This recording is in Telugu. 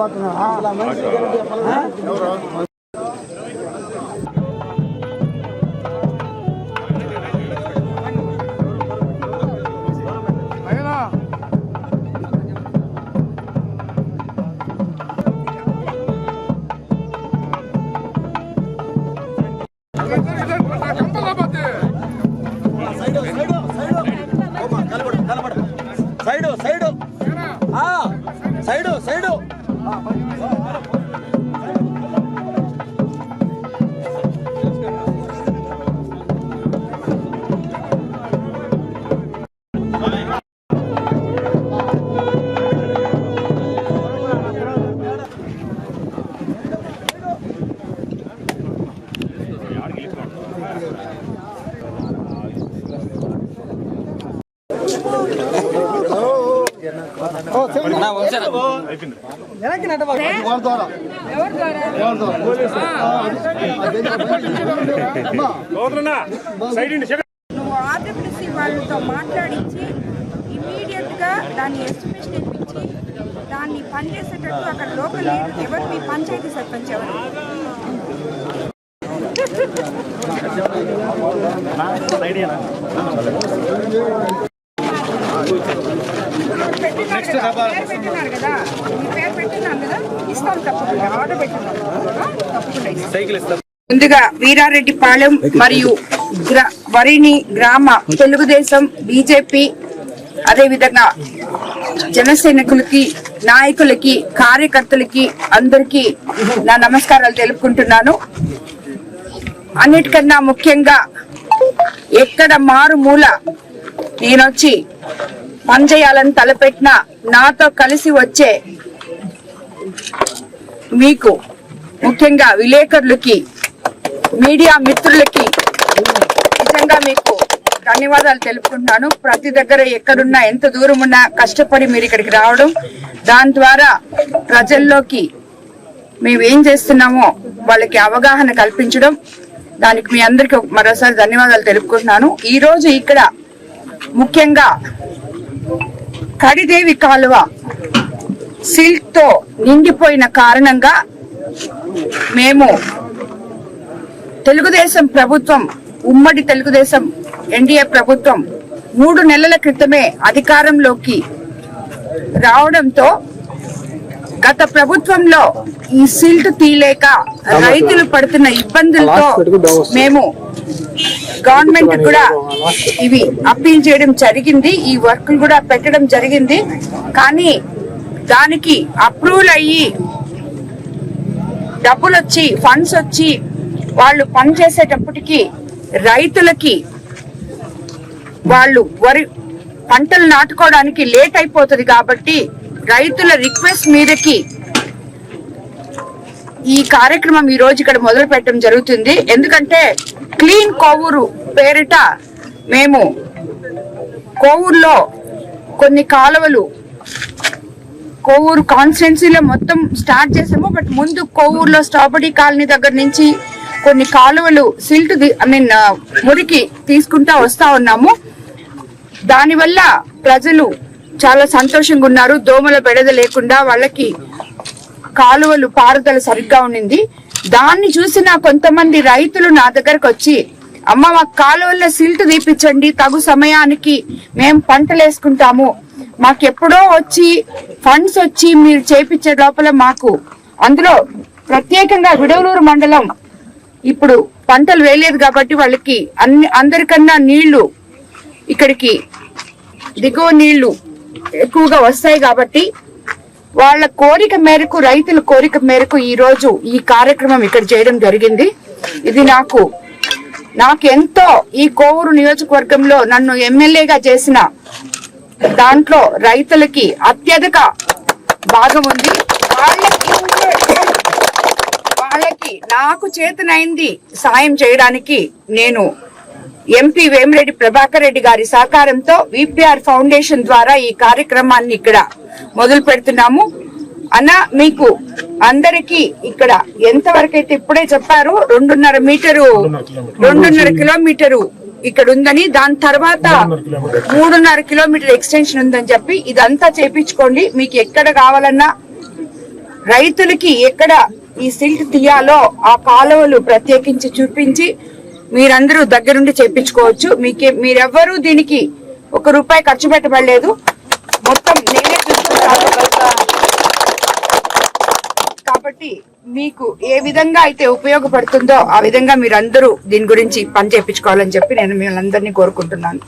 பார்க்கணும் ఆర్డబ్ల్యూసీ వాళ్ళతో మాట్లాడించి ఇమీడియట్గా దాన్ని ఎస్టిమేషన్ ఇప్పించి దాన్ని పనిచేసేటట్టు అక్కడ లోకల్ లీడర్ ఎవరు? మీ పంచాయతీ సర్పంచ్ ఎవరు? పెట్టినారు ముందుగా వీరారెడ్డిపాలెం మరియు వరిని గ్రామ తెలుగుదేశం బీజేపీ అదేవిధంగా జనసైనికులకి నాయకులకి కార్యకర్తలకి అందరికీ నా నమస్కారాలు తెలుపుకుంటున్నాను. అన్నిటికన్నా ముఖ్యంగా ఎక్కడ మారుమూల నేనొచ్చి పనిచేయాలని తలపెట్టిన నాతో కలిసి వచ్చే మీకు ముఖ్యంగా విలేకరులకి మీడియా మిత్రులకి నిజంగా మీకు ధన్యవాదాలు తెలుపుకుంటున్నాను. ప్రతి దగ్గర ఎక్కడున్నా ఎంత దూరం ఉన్నా కష్టపడి మీరు ఇక్కడికి రావడం దాని ద్వారా ప్రజల్లోకి మేము ఏం చేస్తున్నామో వాళ్ళకి అవగాహన కల్పించడం దానికి మీ అందరికి మరోసారి ధన్యవాదాలు తెలుపుకుంటున్నాను. ఈ రోజు ఇక్కడ ముఖ్యంగా కడిదేవి కాలువ సిల్క్తో నిండిపోయిన కారణంగా మేము తెలుగుదేశం ప్రభుత్వం ఉమ్మడి తెలుగుదేశం ఎన్డీఏ ప్రభుత్వం మూడు నెలల క్రితమే అధికారంలోకి రావడంతో గత ప్రభుత్వంలో ఈ సిల్ట్ తీలేక రైతులు పడుతున్న ఇబ్బందులతో మేము గవర్నమెంట్ కూడా ఇవి అప్పీల్ చేయడం జరిగింది ఈ వర్క్ కూడా పెట్టడం జరిగింది. కానీ దానికి అప్రూవల్ అయ్యి డబ్బులు వచ్చి ఫండ్స్ వచ్చి వాళ్ళు పనిచేసేటప్పటికి రైతులకి వాళ్ళు వరి పంటలు నాటుకోవడానికి లేట్ అయిపోతుంది కాబట్టి రైతుల రిక్వెస్ట్ మీదకి ఈ కార్యక్రమం ఈ రోజు ఇక్కడ మొదలు పెట్టడం జరుగుతుంది. ఎందుకంటే క్లీన్ కోవూరు పేరిట మేము కోవూరులో కొన్ని కాలువలు కోవూరు కాన్స్టిట్యున్సీలో మొత్తం స్టార్ట్ చేసాము. బట్ ముందు కోవూరులో స్ట్రాబెరీ కాలనీ దగ్గర నుంచి కొన్ని కాలువలు సిల్ట్ ఐ మీన్ uh, మురికి తీసుకుంటా వస్తా ఉన్నాము. దానివల్ల ప్రజలు చాలా సంతోషంగా ఉన్నారు. దోమల బెడద లేకుండా వాళ్ళకి కాలువలు పారుదల సరిగ్గా ఉండింది. దాన్ని చూసిన కొంతమంది రైతులు నా దగ్గరకు వచ్చి అమ్మ మా కాలువల్లో సిల్ట్ తీపిచ్చండి తగు సమయానికి మేము పంటలు వేసుకుంటాము మాకు ఎప్పుడో వచ్చి ఫండ్స్ వచ్చి మీరు చేపించే లోపల మాకు అందులో ప్రత్యేకంగా విడవలూరు మండలం ఇప్పుడు పంటలు వేయలేదు కాబట్టి వాళ్ళకి అన్ని అందరికన్నా నీళ్ళు ఇక్కడికి దిగువ నీళ్ళు ఎక్కువగా వస్తాయి కాబట్టి వాళ్ళ కోరిక మేరకు రైతుల కోరిక మేరకు ఈ రోజు ఈ కార్యక్రమం ఇక్కడ చేయడం జరిగింది. ఇది నాకు నాకెంతో ఈ కోవూరు నియోజకవర్గంలో నన్ను ఎమ్మెల్యేగా చేసిన దాంట్లో రైతులకి అత్యధిక భాగం ఉంది. వాళ్ళకి వాళ్ళకి నాకు చేతనైంది సాయం చేయడానికి నేను ఎంపీ వేమిరెడ్డి ప్రభాకర్ రెడ్డి గారి సహకారంతో విపిఆర్ ఫౌండేషన్ ద్వారా ఈ కార్యక్రమాన్ని ఇక్కడ మొదలు పెడుతున్నాము అన్న మీకు అందరికి ఇక్కడ ఎంత వరకు అయితే ఇప్పుడే చెప్పారు రెండున్నర మీటరు రెండున్నర కిలోమీటరు. ఇక్కడ ఉందని దాని తర్వాత మూడున్నర కిలోమీటర్ ఎక్స్టెన్షన్ ఉందని చెప్పి ఇదంతా చేపించుకోండి. మీకు ఎక్కడ కావాలన్నా రైతులకి ఎక్కడ ఈ సిల్ట్ తీయాలో ఆ కాలువలు ప్రత్యేకించి చూపించి మీరందరూ దగ్గరుండి చేపించుకోవచ్చు. మీకే మీరెవ్వరూ దీనికి ఒక రూపాయి ఖర్చు పెట్టబడలేదు. మొత్తం నేనే చూసుకుంటాను. కాబట్టి మీకు ఏ విధంగా అయితే ఉపయోగపడుతుందో ఆ విధంగా మీరందరూ దీని గురించి పని చేయించుకోవాలని చెప్పి నేను మిమ్మల్ని అందరినీ కోరుకుంటున్నాను.